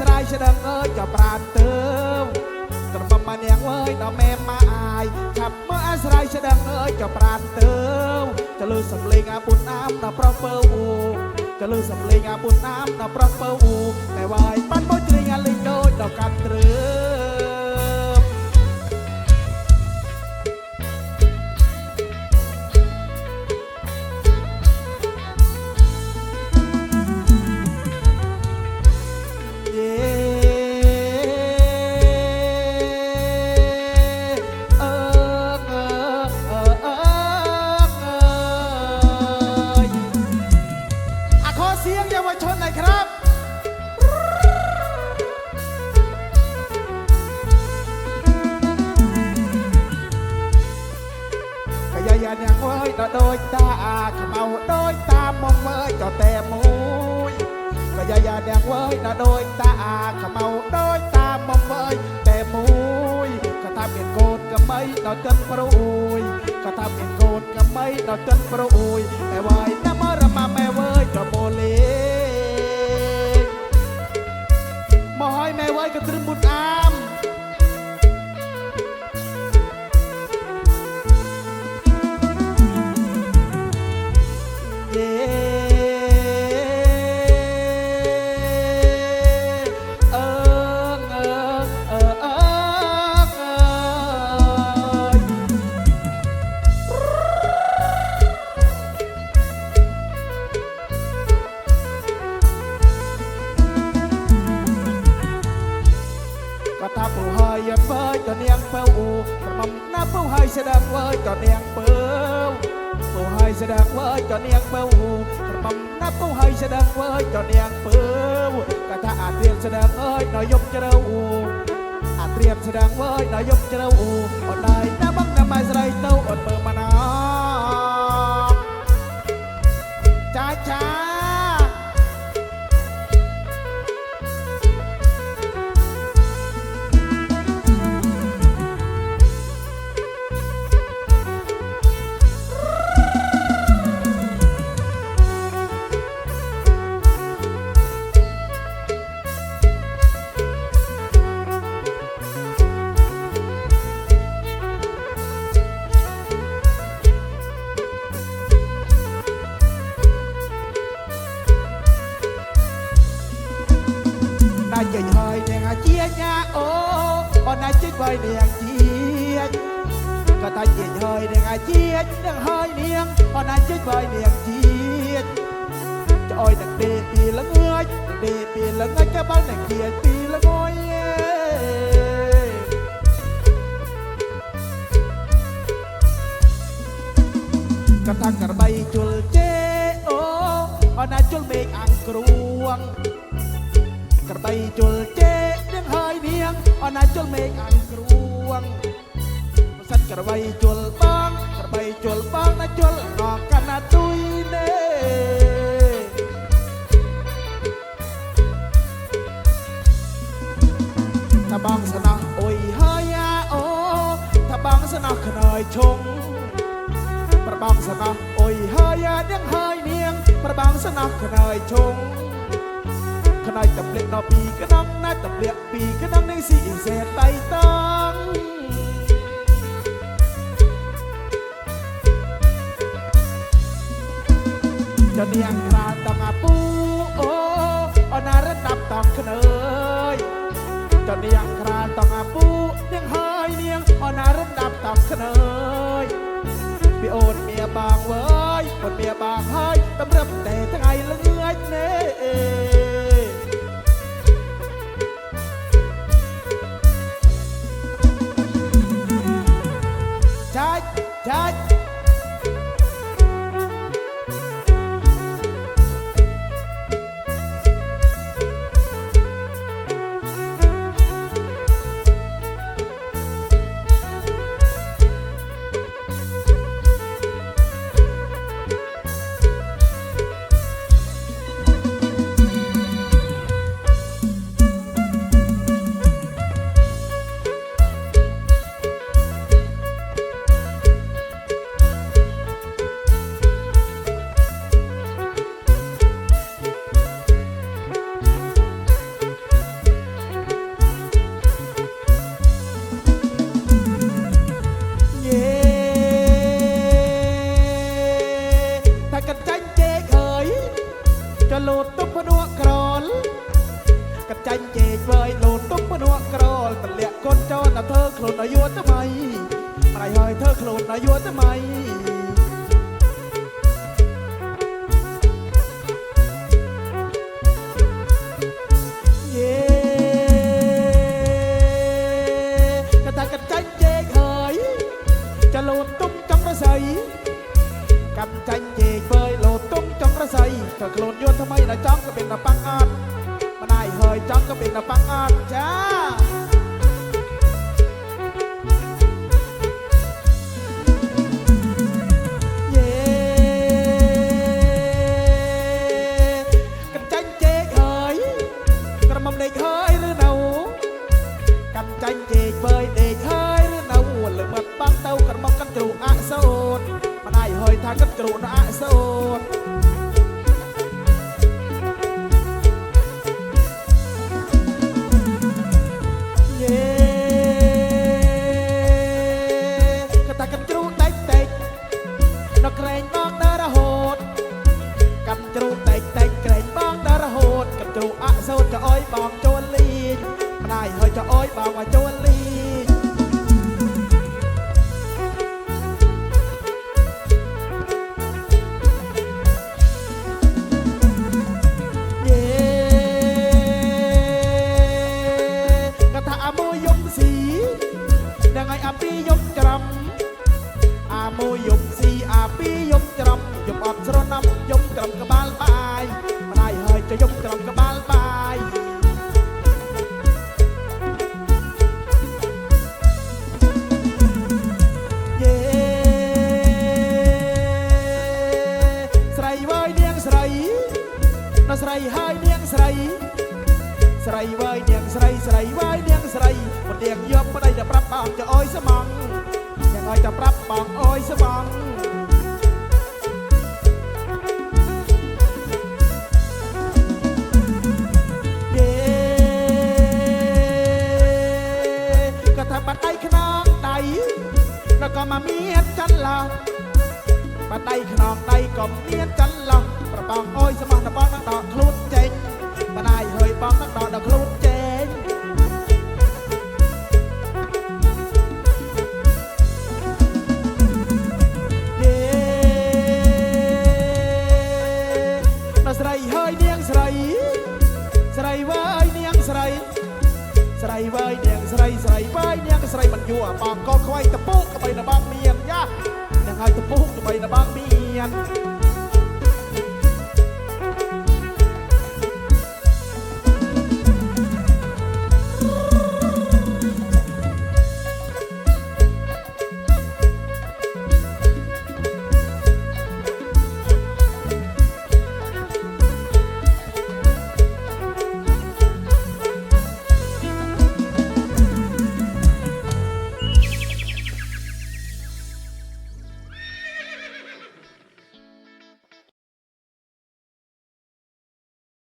ស្ដឹងអើយក៏ប្រានទៅក្រមុំមកនាងអើយដល់មេម៉ាអាយឆាប់មើលអាស្រ័យស្ដឹងអើយក៏ប្រានទៅចលឺសំលេងអាពុនអាមដល់ប្រុសពើអ៊ូចលឺសំលេងអាពុនអាមដល់ប្រុសពើអ៊ូតែវាយបានមកជ្រៀងអាលេងដូចដល់កាត់ត្រឹម องเว้ยก็แต่มุยก็ยายาเนี่ยเว้ยก็โดยตาอาขมเอาโดยตามองเว้ยแต่มุยก็ทำเป็นโกนก็ไม่ดอกจนประอุยก็ทำเป็นโกนก็ไม่ดอกจนประอุยแต่ว่าน้ำมรมาแม่เว้ยก็โมเลมอให้แม่เว้ยก็ตรึมบุญอา เนียงเป้าอูกระมัมน้าผู้ให้แสดงเว้ยก็เนียงเป้าผู้ให้แสดงเว้ยจอเนียงเป้ากระมัมนับผู้ให้แสดงเว้ยจอเนียงเป้ากระทะอาเตรียมแสดงเอ้ยนายยกจะเระอูอาเตรียมแสดงเว้ยนายยกจะเระอูอดได้น้าบังน้ำไม้ใส่เต้า ណាចេញហើយនាងអាជាញាអូអូនណាចេញហើយនាងជាតិក៏តែចេញហើយនាងអាជាតិនឹងហើយនាងអូនណាចេញហើយនាងជាតិចអុយតែទេពីលងើចទេពីលងើចក៏បានតែគៀពី បីជុលបងក្របីជុលបងណាជុលអកកណាទុយណេតាបងស្នោះអុយហើយអាអូតាបងស្នោះខ្នើយឈុងប្របងស្នោះអុយហើយអានាងហើយនាងប្របងស្នោះខ្នើយឈុងខ្នើយតំលៀកដល់ពីក្នងណាតំលៀកពីក្នងនេះស៊ីសេតៃតា ចនាងក្រាលតងអាពូអូអនារដាប់តងខ្នើយចនាងក្រាលតងអាពូនាងហើយនាងអនារដាប់តងខ្នើយពីអូនមៀបងវើយអូនមៀបងហើយតម្រឹបតែថ្ងៃល្ងាចនេះ ហើយចង់ អត់ស្រណាំយំក្រំក្បាលបាយម្ដាយហើយចយំក្រំក្បាលបាយយេស្រីវើយនាងស្រីដល់ស្រីហើយនាងស្រីស្រីវើយនាងស្រីស្រីវើយនាងស្រីមិនទៀងយកប្តីទៅប្រាប់បងចអើយស្មងយ៉ាងឲ្យទៅប្រាប់បងអើយស្មង មកមានចន្លោះបាត់ដៃខ្នងដៃក៏មានចន្លោះប្របងអើយស្មោះដល់បងនឹងដកខ្លួនចេញម្ដាយហើយបងនឹងដកដល់ខ្លួន បងក៏ខ្វៃតពុកក្បីនៅបងមានយ៉ានឹ